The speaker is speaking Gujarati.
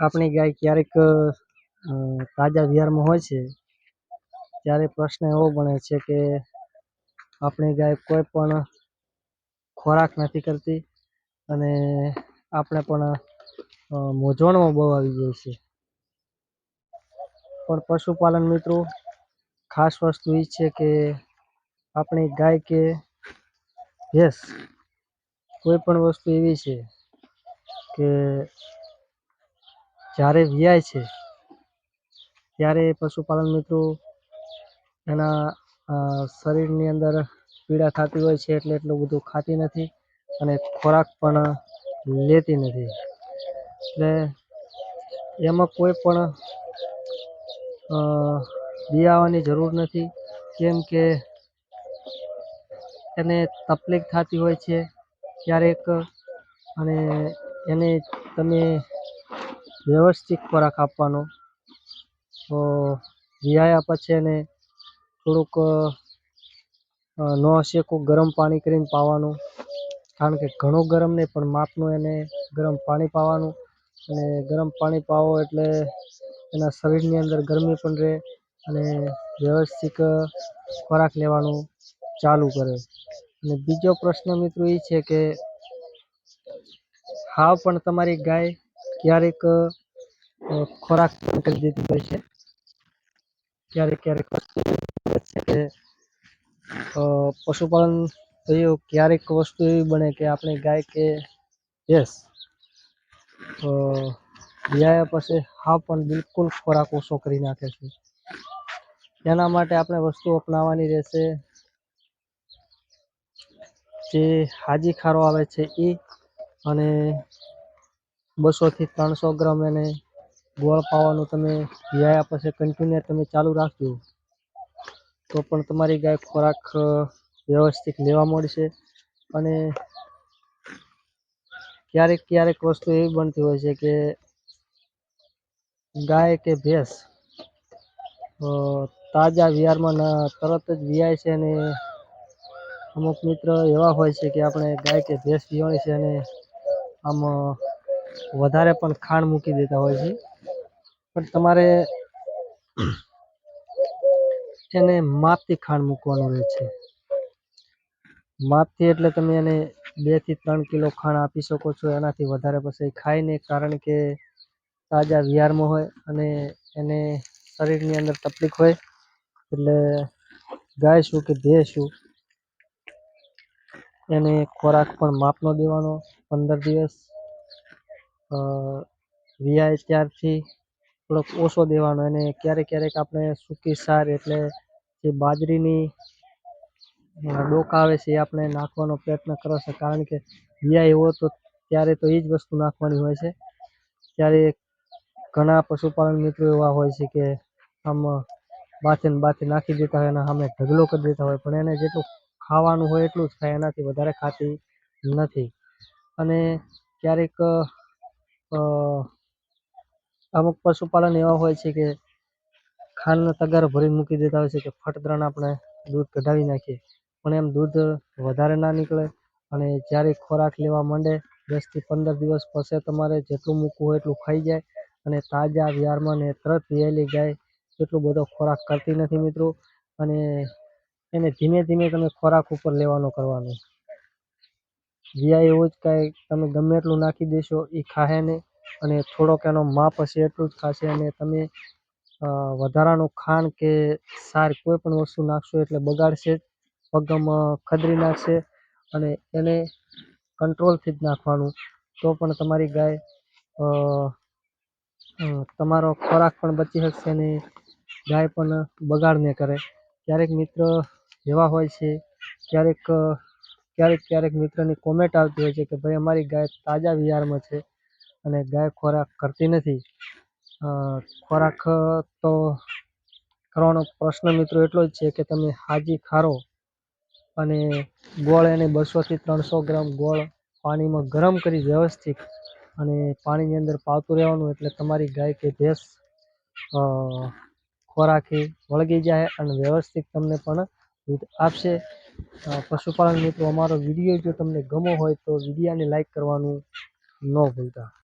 આપણી ગાય ક્યારેક તાજા વિહારમાં હોય છે, ત્યારે પ્રશ્ન એવો બને છે કે આપણી ગાય કોઈ પણ ખોરાક નથી કરતી અને આપણે પણ મૂંઝવણમાં બહુ આવી જાય છે. પણ પશુપાલન મિત્રો, ખાસ વસ્તુ એ છે કે આપણી ગાય કે ભેંસ કોઈ પણ વસ્તુ એવી છે કે જ્યારે વિયાય છે, ત્યારે પશુપાલન મિત્રો એના શરીરની અંદર પીડા થતી હોય છે એટલે એટલું બધું ખાતી નથી અને ખોરાક પણ લેતી નથી. એટલે એમાં કોઈ પણ બિયાવાની જરૂર નથી. કેમ કે એને તકલીફ થતી હોય છે ક્યારેક અને એને તમે વ્યવસ્થિત ખોરાક આપવાનો. વિયાયા પછી એને થોડુંક ન શેકું ગરમ પાણી કરીને પાવાનું. કારણ કે ઘણું ગરમ નહીં, પણ માપનું એને ગરમ પાણી પાવાનું. અને ગરમ પાણી પાવો એટલે એના શરીરની અંદર ગરમી પણ રહે અને વ્યવસ્થિત ખોરાક લેવાનું ચાલુ કરે. અને બીજો પ્રશ્ન મિત્રો એ છે કે, હાવ પણ તમારી ગાય ક્યારેક ખોરાક કરી દેતી હોય છે. ક્યારેક ક્યારેક કે પશુપાલન થયું ક્યારેક વસ્તુ એવી બને કે આપણે ગાય કે ભેંસ અ, વિયાયા પછી હા પણ બિલકુલ ખોરાક ઓછો કરી નાખે છે. એના માટે આપણે વસ્તુ અપનાવવાની રહેશે. જે હાજી ખારો આવે છે એ અને બસોથી ત્રણસો ગ્રામ એને ગોળ પાવાનું તમે વ્યાયા પછી કન્ટિન્યુ તમે ચાલુ રાખજો. તો પણ તમારી ગાય ખોરાક વ્યવસ્થિત લેવા મળશે અને ક્યારેક ક્યારેક વસ્તુ એવી બનતી હોય છે કે ગાય કે ભેંસ તાજા વિહારમાં તરત જ વિયાય છે અને અમુક મિત્ર એવા હોય છે કે આપણે ગાય કે ભેંસ વિહાણી છે અને આમ વધારે પણ ખાંડ મૂકી દેતા હોય છે. પણ તમારે એને માપથી ખાંડ મૂકવાનું રહે છે. માપથી એટલે તમે એને બેથી ત્રણ કિલો ખાંડ આપી શકો છો. એનાથી વધારે પછી ખાય નહીં, કારણ કે તાજા વિહારમાં હોય અને એને શરીરની અંદર તકલીફ હોય. એટલે ગાય શું કે ભેંસ શું એને ખોરાક પણ માપનો દેવાનો. પંદર દિવસ વિયાય ત્યારથી થોડોક ઓછો દેવાનો અને ક્યારેક ક્યારેક આપણે સૂકી સાર એટલે જે બાજરીની ડોકા આવે છે એ આપણે નાખવાનો પ્રયત્ન કરો છે. કારણ કે વીઆઈ એવો તો ત્યારે તો એ જ વસ્તુ નાખવાની હોય છે. ત્યારે ઘણા પશુપાલન મિત્રો એવા હોય છે કે આમ બાથી બાથી નાખી દેતા હોય અને સામે ઢગલો કરી દેતા હોય, પણ એને જેટલું ખાવાનું હોય એટલું જ ખાય, એનાથી વધારે ખાતી નથી. અને ક્યારેક અમુક પશુપાલન એવા હોય છે કે ખાંડનો તગારો ભરીને મૂકી દેતા હોય છે કે ફટ દઈને આપણે દૂધ કઢાવી નાખીએ. પણ એમ દૂધ વધારે ના નીકળે અને જ્યારે ખોરાક લેવા માંડે દસથી પંદર દિવસ પછી તમારે જેટલું મૂકવું હોય એટલું ખાઈ જાય અને તાજા વ્યારમાં ને તરત વિયાયેલી ગાય એટલો બધો ખોરાક કરતી નથી મિત્રો. અને એને ધીમે ધીમે તમે ખોરાક ઉપર લેવાનો કરવાનો. વિયાય એવું જ કાંઈ તમે ગમે એટલું નાખી દેશો એ ખાશે નહીં. અને થોડોક એનો માપ હશે એટલું જ ખાશે. અને તમે વધારાનું ખાંડ કે સાર કોઈ પણ વસ્તુ નાખશો એટલે બગાડશે પગમ ખદરી નાખશે અને એને કંટ્રોલથી જ નાખવાનું. તો પણ તમારી ગાય તમારો ખોરાક પણ બચી શકશે અને ગાય પણ બગાડ નહીં કરે. ક્યારેક મિત્ર એવા હોય છે, ક્યારેક ક્યારેક ક્યારેક મિત્રની કોમેન્ટ આવતી હોય છે કે ભાઈ, અમારી ગાય તાજા વિહારમાં છે અને ગાય ખોરાક કરતી નથી. ખોરાક તો કરવાનો પ્રશ્ન મિત્રો એટલો જ છે કે તમે હાજી ખારો અને ગોળ એને બસોથી ત્રણસો ગ્રામ ગોળ પાણીમાં ગરમ કરી વ્યવસ્થિત અને પાણીની અંદર પાવતું રહેવાનું એટલે તમારી ગાય કે ભેંસ ખોરાકી વળગી જાય અને વ્યવસ્થિત તમને પણ દૂધ આપશે. પશુપાલન મિત્રો અમારો વીડિયો જો તમને ગમો હોય તો વિડીયાને લાઈક કરવાનું ન ભૂલતા.